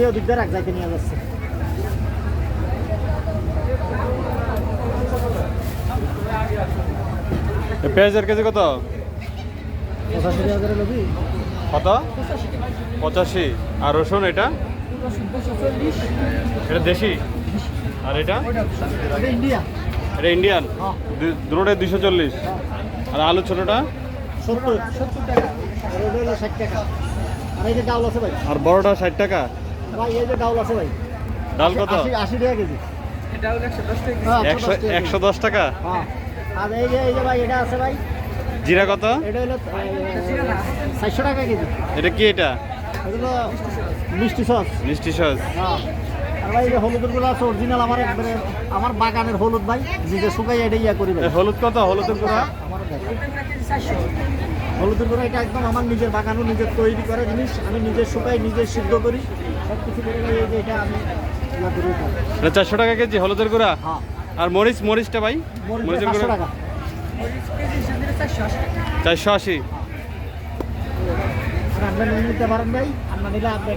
কেউ দিকদার এক জায়গায় নিয়ে যাচ্ছে। পেঁয়াজের কেজি কত? পঁচাশি লবি। কত? পঁচাশি। আর রসুন এটা? এটা দেশি? আর এটা? এটা ইন্ডিয়া এটা ইন্ডিয়ান? হ্যাঁ। দুটোটাই দুশো চল্লিশ। আর আলু ছোটোটা? সত্তর সত্তর টাকা। আর বড়টা ষাট টাকা? ভাই এই যে ডাউল আছে ভাই। ডাল কত? আশি আশি টাকা কেজি। একশো দশ টাকা একশো দশ টাকা। হ্যাঁ। আর এই যে এই যে ভাই এটা আছে ভাই। জিরা কত? এটা হলো টাকা কেজি। এটা কি এটা? মিষ্টি সস। মিষ্টি সস। হ্যাঁ। আর ভাই এই যে হলুদেরগুলো আছে অরিজিনাল আমার একবারে আমার বাগানের হলুদ ভাই নিজে শুকাই এটা ইয়া করি ভাই হলুদ কত? হলুদের গুঁড়া? আমার হলুদের গুঁড়া এটা একদম আমার নিজের বাগানও নিজের তৈরি করা জিনিস। আমি নিজের শুকাই নিজে সিদ্ধ করি। সব কিছু করে এটা আমি। এটা। চারশো টাকা কেজি হলুদের গুঁড়া? হ্যাঁ। আর মরিচ মরিচটা ভাই? মরিচের গুঁড়া? চারশো আশি আর আপনার নিতে পারেন ভাই। আপনার নিলে আপনি